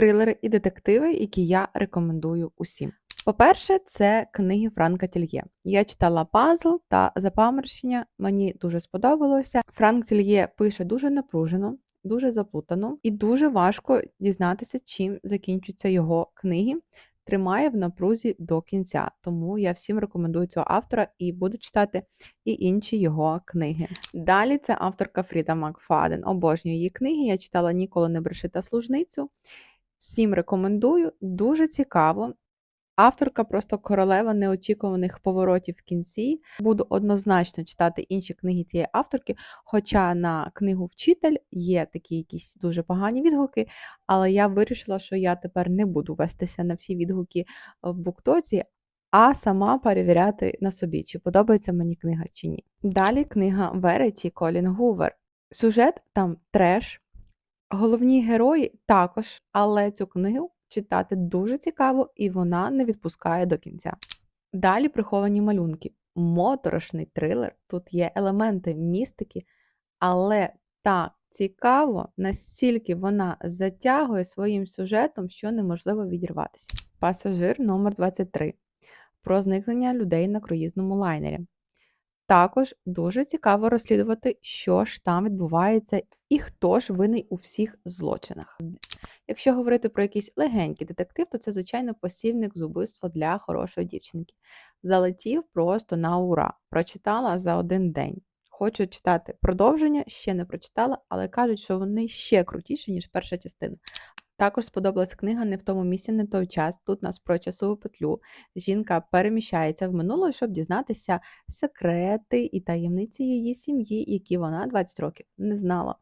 трилери і детективи, які я рекомендую усім. По-перше, це книги Франка Тільє. Я читала пазл та запаморщення. Мені дуже сподобалося. Франк Тільє пише дуже напружено, дуже заплутано і дуже важко дізнатися, чим закінчуються його книги. Тримає в напрузі до кінця, тому я всім рекомендую цього автора і буду читати і інші його книги. Далі це авторка Фріда Макфаден. Обожнюю її книги. Я читала Ніколи не бреши та служницю. Всім рекомендую, дуже цікаво. Авторка просто королева неочікуваних поворотів в кінці. Буду однозначно читати інші книги цієї авторки. Хоча на книгу Вчитель є такі якісь дуже погані відгуки, але я вирішила, що я тепер не буду вестися на всі відгуки в буктоці, а сама перевіряти на собі, чи подобається мені книга чи ні. Далі книга Вереті Колін Гувер. Сюжет там треш. Головні герої також, але цю книгу читати дуже цікаво, і вона не відпускає до кінця. Далі приховані малюнки. Моторошний трилер. Тут є елементи містики, але так цікаво, настільки вона затягує своїм сюжетом, що неможливо відірватися. Пасажир номер 23 про зникнення людей на круїзному лайнері. Також дуже цікаво розслідувати, що ж там відбувається і хто ж винний у всіх злочинах. Якщо говорити про якийсь легенький детектив, то це, звичайно, посівник з убивства для хорошої дівчинки. Залетів просто на ура. Прочитала за один день. Хочу читати продовження, ще не прочитала, але кажуть, що вони ще крутіші, ніж перша частина. Також сподобалась книга Не в тому місці, не той час. Тут нас про часову петлю. Жінка переміщається в минуле, щоб дізнатися секрети і таємниці її сім'ї, які вона 20 років не знала.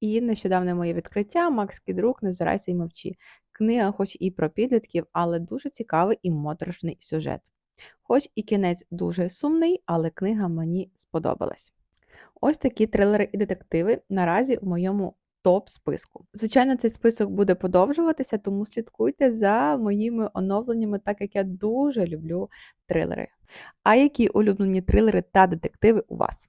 І нещодавне моє відкриття Макс Кідрук Не зирайся і мовчи. Книга, хоч і про підлітків, але дуже цікавий і моторошний сюжет. Хоч і кінець дуже сумний, але книга мені сподобалась. Ось такі трилери і детективи наразі в моєму топ-списку. Звичайно, цей список буде подовжуватися, тому слідкуйте за моїми оновленнями, так як я дуже люблю трилери. А які улюблені трилери та детективи у вас?